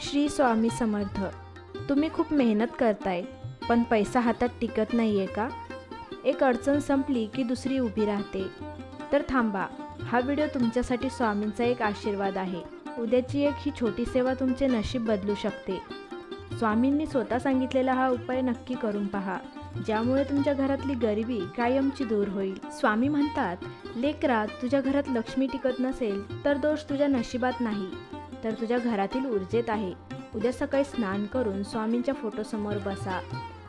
श्री स्वामी समर्थ तुम्ही खूप मेहनत करताय पण पैसा हातात टिकत नाही आहे का? एक अडचण संपली की दुसरी उभी राहते. तर थांबा हा व्हिडिओ तुमच्यासाठी स्वामींचा एक आशीर्वाद आहे. उद्याची एक ही छोटी सेवा तुमचे नशीब बदलू शकते. स्वामींनी स्वतः सांगितलेला हा उपाय नक्की करून पहा ज्यामुळे तुमच्या घरातली गरिबी कायमची दूर होईल. स्वामी म्हणतात लेकरा तुझ्या घरात लक्ष्मी टिकत नसेल तर दोष तुझ्या नशिबात नाही. तर तुझ्या घरातील ऊर्जेत आहे. उद्या सकाळी स्नान करून स्वामींच्या फोटोसमोर बसा.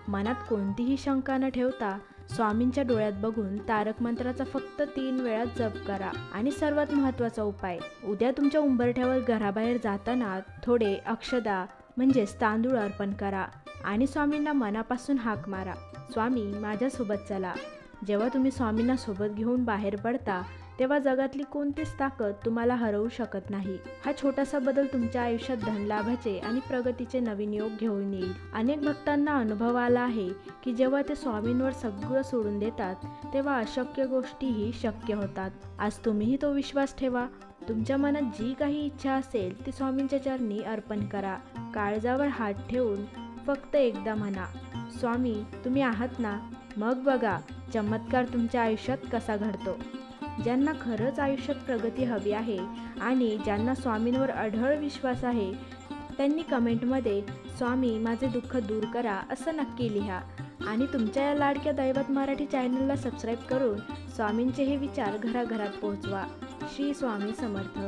मनात कोणतीही शंका न ठेवता स्वामींच्या डोळ्यात बघून तारक मंत्राचा फक्त तीन वेळा जप करा. आणि सर्वात महत्त्वाचा उपाय उद्या तुमच्या उंबरठ्यावर घराबाहेर जाताना थोडे अक्षदा म्हणजेच तांदूळ अर्पण करा. आणि स्वामींना मनापासून हाक मारा. स्वामी माझ्यासोबत चला. जेव्हा तुम्ही स्वामींना सोबत घेऊन बाहेर पडता तेव्हा जगातली कोणतीच ताकद तुम्हाला हरवू शकत नाही. हा छोटासा बदल तुमच्या आयुष्यात धनलाभाचे आणि प्रगतीचे नवीन योग घेऊन येईल. अनेक भक्तांना अनुभव आला आहे की जेव्हा ते स्वामींवर सगळं सोडून देतात तेव्हा अशक्य गोष्टीही शक्य होतात. आज तुम्हीही तो विश्वास ठेवा. तुमच्या मनात जी काही इच्छा असेल ती स्वामींच्या चरणी अर्पण करा. काळजावर हात ठेवून फक्त एकदा म्हणा स्वामी तुम्ही आहात ना? मग बघा चमत्कार तुमच्या आयुष्यात कसा घडतो. ज्यांना खरंच आयुष्यात प्रगती हवी आहे आणि ज्यांना स्वामींवर अढळ विश्वास आहे त्यांनी कमेंटमध्ये स्वामी माझे दुःख दूर करा असं नक्की लिहा. आणि तुमच्या या लाडक्या दैवत मराठी चॅनलला सबस्क्राईब करून स्वामींचे हे विचार घराघरात पोहोचवा. श्री स्वामी समर्थ.